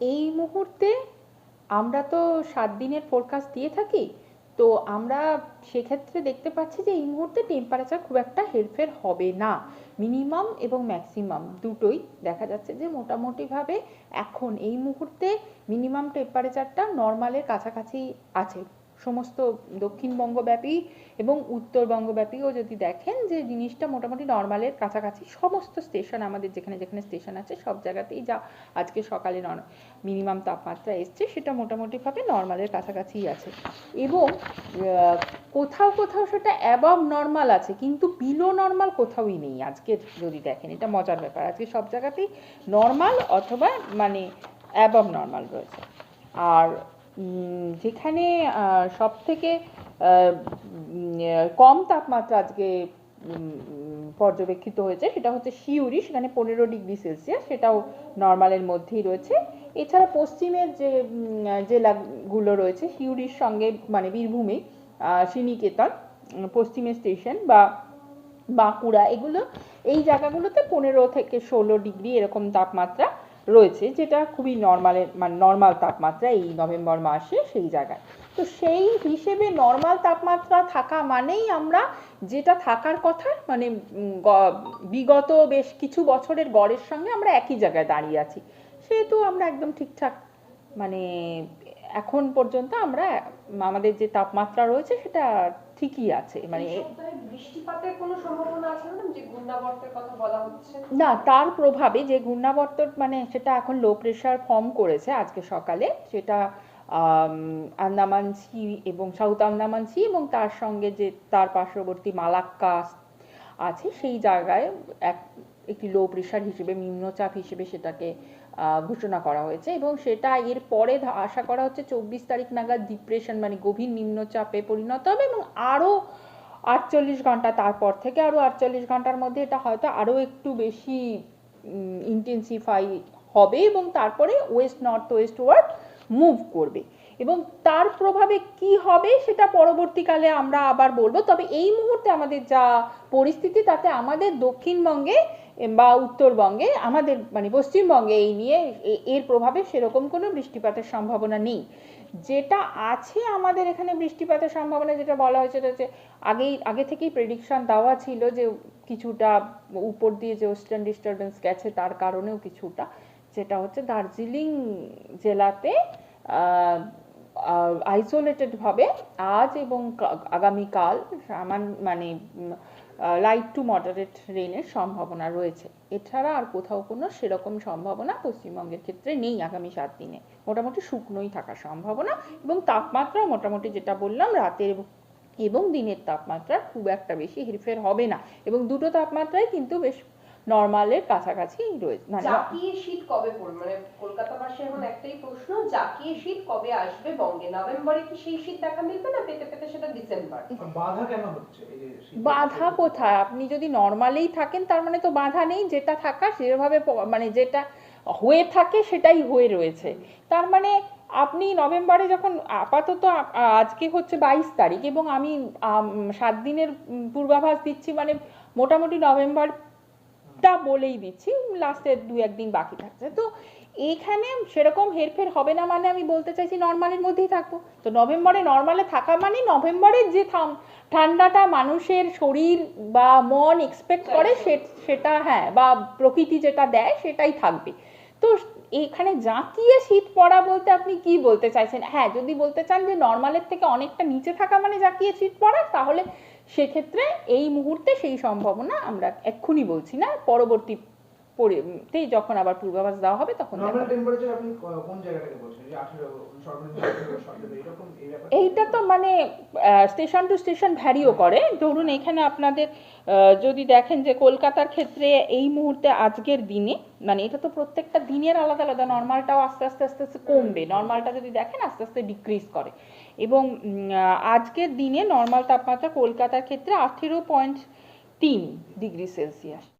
এই মুহূর্তে আমরা তো সাত দিনের ফোরকাস্ট দিয়ে থাকি, তো আমরা সেক্ষেত্রে দেখতে পাচ্ছি যে এই মুহূর্তে টেম্পারেচার খুব একটা হেরফের হবে না। মিনিমাম এবং ম্যাক্সিমাম দুটোই দেখা যাচ্ছে যে মোটামুটিভাবে এখন এই মুহূর্তে মিনিমাম টেম্পারেচারটা নর্মালের কাছাকাছি আছে। সমস্ত দক্ষিণবঙ্গব্যাপী এবং উত্তরবঙ্গব্যাপীও যদি দেখেন যে জিনিসটা মোটামুটি নর্মালের কাছাকাছি, সমস্ত স্টেশন আমাদের যেখানে যেখানে স্টেশন আছে, সব জায়গাতেই যা আজকে সকালে মিনিমাম তাপমাত্রা এসছে, সেটা মোটামুটিভাবে নর্মালের কাছাকাছিই আছে। এবং কোথাও কোথাও সেটা অ্যাবভ নর্মাল আছে, কিন্তু বিলো নর্মাল কোথাওই নেই আজকে যদি দেখেন, এটা মজার ব্যাপার। আজকে সব জায়গাতেই নর্মাল অথবা মানে অ্যাবভ নর্মাল রয়েছে। আর যেখানে সব থেকে কম তাপমাত্রা আজকে পর্যবেক্ষিত হয়েছে, সেটা হচ্ছে শিউরি সেখানে পনেরো ডিগ্রি সেলসিয়াস, সেটাও নর্মালের মধ্যেই রয়েছে। এছাড়া পশ্চিমের যে জেলাগুলো রয়েছে শিউরির সঙ্গে মানে বীরভূমে শ্রীনিকেতন, পশ্চিমের স্টেশন বা বাঁকুড়া, এগুলো, এই জায়গাগুলোতে পনেরো থেকে ষোলো ডিগ্রি এরকম তাপমাত্রা রয়েছে, যেটা খুবই নর্মালের মানে নর্মাল তাপমাত্রা এই নভেম্বর মাসে সেই জায়গায়। তো সেই হিসেবে নর্মাল তাপমাত্রা থাকা মানেই আমরা যেটা থাকার কথা মানে বিগত বেশ কিছু বছরের গড়ের সঙ্গে আমরা একই জায়গায় দাঁড়িয়ে আছি। সেহেতু আমরা একদম ঠিকঠাক মানে এখন পর্যন্ত আমরা, আমাদের যে তাপমাত্রা রয়েছে সেটা ঠিকই আছে মানে বৃষ্টিপাতের কোনো সম্ভাবনা আছে ম্যাডাম? যে ঘূর্ণাবর্তের কথা বলা হচ্ছে? না তার প্রভাবে যে ঘূর্ণাবর্ত মানে সেটা এখন লো প্রেশার ফর্ম করেছে আজকে সকালে সেটা আন্দামান সি এবং সাউথ আন্দামান সি এবং তার সঙ্গে যে তার পার্শ্ববর্তী মালাক্কা আছে সেই জায়গায় এক একটি লো প্রেশার হিসেবে নিম্নচাপ হিসেবে সেটাকে ঘোষণা করা হয়েছে এবং সেটা এর পরে আশা করা হচ্ছে চব্বিশ তারিখ নাগাদ ডিপ্রেশন মানে গভীর নিম্নচাপে পরিণত হবে এবং আরও আটচল্লিশ ঘণ্টা তারপর থেকে আরও আটচল্লিশ ঘণ্টার মধ্যে এটা হয়তো আরও একটু বেশি ইন্টেন্সিফাই হবে এবং তারপরে west north westward move করবে। এবং তার প্রভাবে কি হবে সেটা পরবর্তীকালে আমরা আবার বলব। তবে এই মুহূর্তে আমাদের যা পরিস্থিতি, তাতে আমাদের দক্ষিণবঙ্গে বা উত্তরবঙ্গে, আমাদের মানে পশ্চিমবঙ্গে এই নিয়ে এর প্রভাবে সেরকম কোনো বৃষ্টিপাতের সম্ভাবনা নেই। যেটা আছে আমাদের এখানে বৃষ্টিপাতের সম্ভাবনা, যেটা বলা হয়েছে সেটা হচ্ছে আগেই, আগে থেকেই প্রেডিকশন দেওয়া ছিল যে কিছুটা উপর দিয়ে যে ওয়েস্টার্ন ডিস্টারবেন্স গেছে, তার কারণেও কিছুটা। যেটা হচ্ছে দার্জিলিং জেলাতে আইসোলেটেড ভাবে আজ এবং আগামীকাল সামান মানে লাইট টু মডারেট রেনের সম্ভাবনা রয়েছে। এছাড়া আর কোথাও কোনো সেরকম সম্ভাবনা পশ্চিমবঙ্গের ক্ষেত্রে নেই আগামী সাত দিনে। মোটামুটি শুকনোই থাকার সম্ভাবনা এবং তাপমাত্রা মোটামুটি যেটা বললাম, রাতের এবং দিনের তাপমাত্রা খুব একটা বেশি হেরফের হবে না এবং দুটো তাপমাত্রাই কিন্তু বেশ নর্মালের কাছাকাছি রয়েছে। মানে জাকিয়ে শীত কবে পড়বে? মানে কলকাতাবাসী এখন একটাই প্রশ্ন জাকিয়ে শীত কবে আসবে বঙ্গে? নভেম্বরে কি সেই শীত দেখা মিলবে না পেতে পেতে ডিসেম্বর। বাধা কেন হচ্ছে? বাধা কোথায়? আপনি যদি নর্মালেই থাকেন তার মানে তো বাধা নেই যেটা থাকা সেভাবে মানে যেটা হয়ে থাকে সেটাই হয়ে রয়েছে। তার মানে আপনি নভেম্বরে যখন আপাতত আজকে হচ্ছে বাইশ তারিখ এবং আমি সাত দিনের পূর্বাভাস দিচ্ছি মানে মোটামুটি নভেম্বরটা বলেই দিচ্ছি লাস্টের দু একদিন বাকি থাকছে। তো এখানে সেরকম হেরফের হবে না মানে আমি বলতে চাইছি নর্মালের মধ্যেই থাকব। তো নভেম্বরে নর্মালে থাকা মানে নভেম্বরের যে ঠান্ডাটা মানুষের শরীর বা মন এক্সপেক্ট করে সে- সেটা হ্যাঁ বা প্রকৃতি যেটা দেয় সেটাই থাকবে। তো এখানে জাঁকিয়ে শীত পড়া বলতে আপনি কি বলতে চাইছেন? হ্যাঁ যদি বলতে চান যে নর্মালের থেকে অনেকটা নিচে থাকা মানে জাঁকিয়ে শীত পড়া তাহলে সেক্ষেত্রে এই মুহূর্তে সেই সম্ভাবনা আমরা এক্ষুনি বলছি না পরবর্তী পরিতেই যখন আবার পূর্বাভাস দেওয়া হবে তখন দেখা নর্মাল যাবে। টেম্পারেচার আপনি কোন জায়গাটাকে বলছেন? যে 18 সর্বনিম্ন 18 সতেরো এরকম এই ব্যাপার এইটা তো মানে স্টেশন টু স্টেশন ভ্যারিও করে। ধরুন এখানে আপনাদের যদি দেখেন যে কলকাতার ক্ষেত্রে এই মুহূর্তে আজকের দিনে মানে এটা তো প্রত্যেকটা দিনের আলাদা আলাদা নর্মালটাও আস্তে আস্তে আস্তে আস্তে কমবে। নর্মালটা যদি দেখেন আস্তে আস্তে ডিক্রিজ করে। এবং আজকের দিনে নর্মাল তাপমাত্রা কলকাতার ক্ষেত্রে আঠেরো পয়েন্ট তিন ডিগ্রি সেলসিয়াস